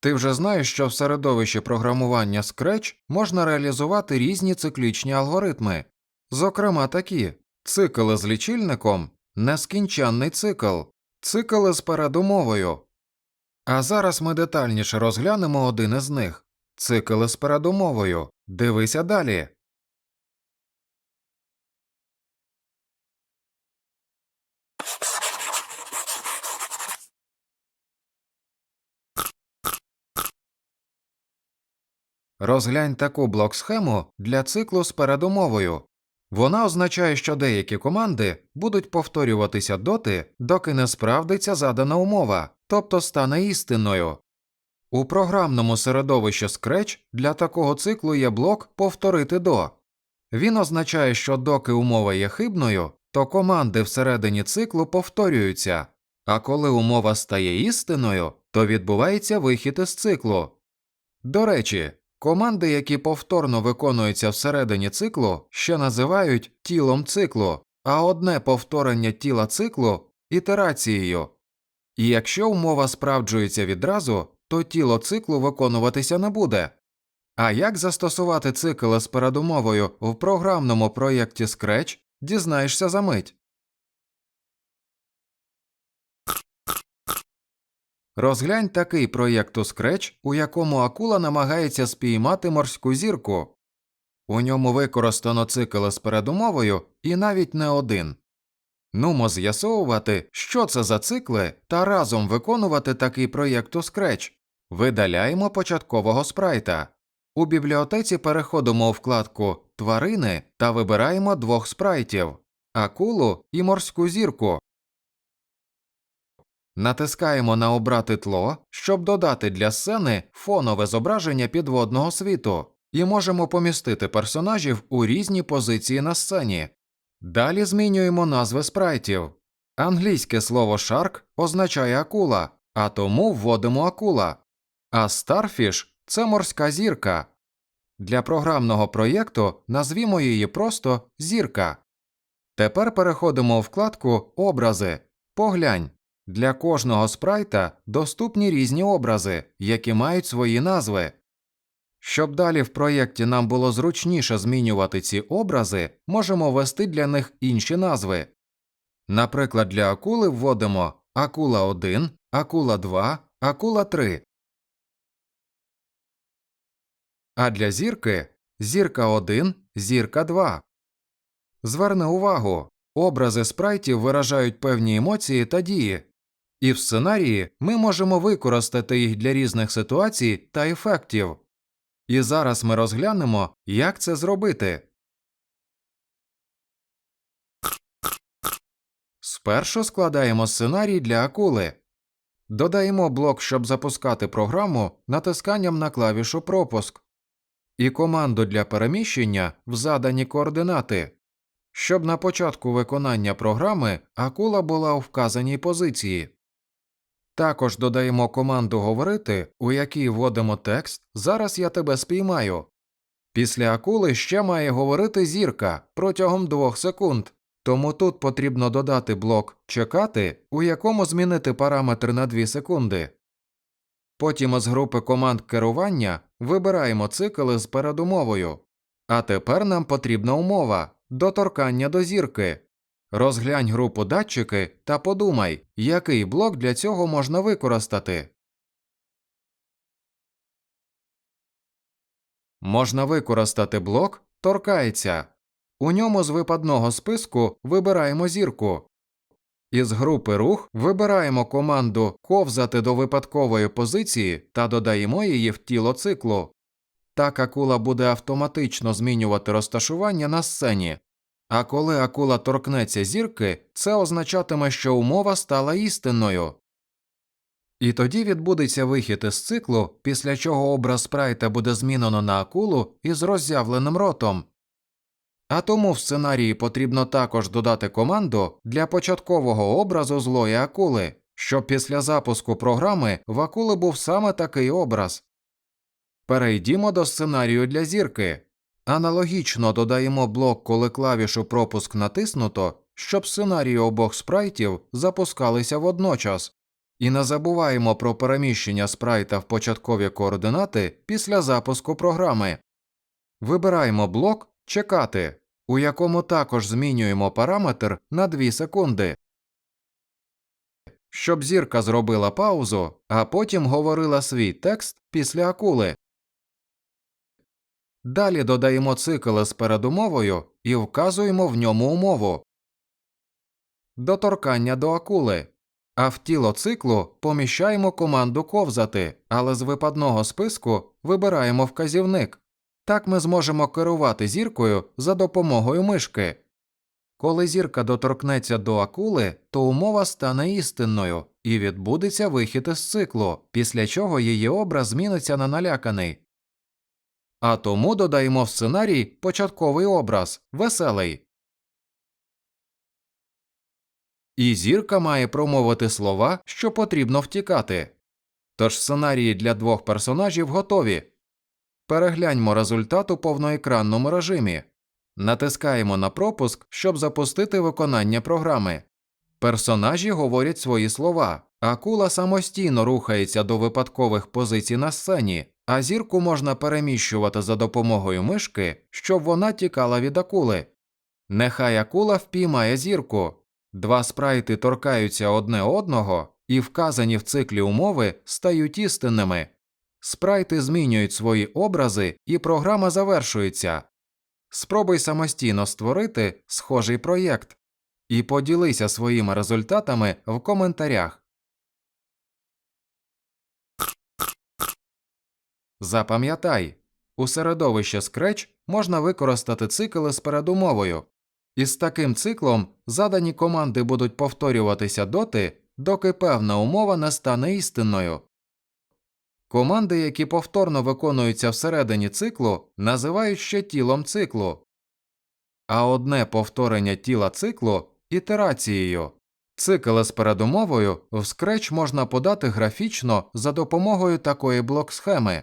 Ти вже знаєш, що в середовищі програмування Scratch можна реалізувати різні циклічні алгоритми, зокрема такі цикли з лічильником, нескінченний цикл, цикли з передумовою. А зараз ми детальніше розглянемо один із них цикли з передумовою. Дивися далі. Розглянь таку блок-схему для циклу з передумовою. Вона означає, що деякі команди будуть повторюватися доти, доки не справдиться задана умова, тобто стане істинною. У програмному середовищі Scratch для такого циклу є блок повторити до. Він означає, що доки умова є хибною, то команди всередині циклу повторюються, а коли умова стає істинною, то відбувається вихід із циклу. До речі, команди, які повторно виконуються всередині циклу, ще називають тілом циклу, а одне повторення тіла циклу ітерацією. І якщо умова справджується відразу, то тіло циклу виконуватися не буде. А як застосувати цикл з передумовою в програмному проєкті Scratch, дізнаєшся за мить. Розглянь такий проєкт у Scratch, у якому акула намагається спіймати морську зірку. У ньому використано цикл з передумовою і навіть не один. Нумо з'ясовувати, що це за цикли, та разом виконувати такий проєкт у Scratch. Видаляємо початкового спрайта. У бібліотеці переходимо у вкладку Тварини та вибираємо двох спрайтів акулу і морську зірку. Натискаємо на Обрати тло, щоб додати для сцени фонове зображення підводного світу, і можемо помістити персонажів у різні позиції на сцені. Далі змінюємо назви спрайтів. Англійське слово shark означає акула, а тому вводимо акула, а starfish – це морська зірка. Для програмного проєкту назвімо її просто зірка. Тепер переходимо у вкладку Образи. Поглянь. Для кожного спрайта доступні різні образи, які мають свої назви. Щоб далі в проєкті нам було зручніше змінювати ці образи, можемо ввести для них інші назви. Наприклад, для акули вводимо акула 1, акула 2, акула 3. А для зірки зірка 1, зірка 2. Зверни увагу, образи спрайтів виражають певні емоції та дії. І в сценарії ми можемо використати їх для різних ситуацій та ефектів. І зараз ми розглянемо, як це зробити. Спершу складаємо сценарій для акули. Додаємо блок, щоб запускати програму натисканням на клавішу Пропуск і команду для переміщення в задані координати, щоб на початку виконання програми акула була у вказаній позиції. Також додаємо команду говорити, у якій вводимо текст Зараз я тебе спіймаю. Після акули ще має говорити зірка протягом 2 секунд, тому тут потрібно додати блок Чекати, у якому змінити параметр на 2 секунди. Потім із групи команд керування вибираємо цикл з передумовою. А тепер нам потрібна умова доторкання до зірки. Розглянь групу датчики та подумай, який блок для цього можна використати. Можна використати блок торкається. У ньому з випадного списку вибираємо зірку. Із групи рух вибираємо команду ковзати до випадкової позиції та додаємо її в тіло циклу. Так акула буде автоматично змінювати розташування на сцені. А коли акула торкнеться зірки, це означатиме, що умова стала істинною. І тоді відбудеться вихід із циклу, після чого образ спрайта буде змінено на акулу із роззявленим ротом. А тому в сценарії потрібно також додати команду для початкового образу злої акули, щоб після запуску програми в акули був саме такий образ. Перейдімо до сценарію для зірки. Аналогічно додаємо блок, коли клавішу пропуск натиснуто, щоб сценарії обох спрайтів запускалися водночас. І не забуваємо про переміщення спрайта в початкові координати після запуску програми. Вибираємо блок Чекати, у якому також змінюємо параметр на 2 секунди. Щоб зірка зробила паузу, а потім говорила свій текст після акули. Далі додаємо цикл з передумовою і вказуємо в ньому умову. Доторкання до акули. А в тіло циклу поміщаємо команду ковзати, але з випадного списку вибираємо вказівник. Так ми зможемо керувати зіркою за допомогою мишки. Коли зірка доторкнеться до акули, то умова стане істинною і відбудеться вихід із циклу, після чого її образ зміниться на наляканий. А тому додаємо в сценарій початковий образ веселий. І зірка має промовити слова, що потрібно втікати. Тож сценарії для двох персонажів готові. Перегляньмо результат у повноекранному режимі. Натискаємо на пропуск, щоб запустити виконання програми. Персонажі говорять свої слова. Акула самостійно рухається до випадкових позицій на сцені, а зірку можна переміщувати за допомогою мишки, щоб вона тікала від акули. Нехай акула впіймає зірку. Два спрайти торкаються одне одного, і вказані в циклі умови стають істинними. Спрайти змінюють свої образи, і програма завершується. Спробуй самостійно створити схожий проєкт і поділися своїми результатами в коментарях. Запам'ятай, у середовищі Scratch можна використати цикл з передумовою. Із таким циклом задані команди будуть повторюватися доти, доки певна умова не стане істинною. Команди, які повторно виконуються всередині циклу, називають ще тілом циклу, а одне повторення тіла циклу ітерацією. Цикл з передумовою в Scratch можна подати графічно за допомогою такої блок-схеми.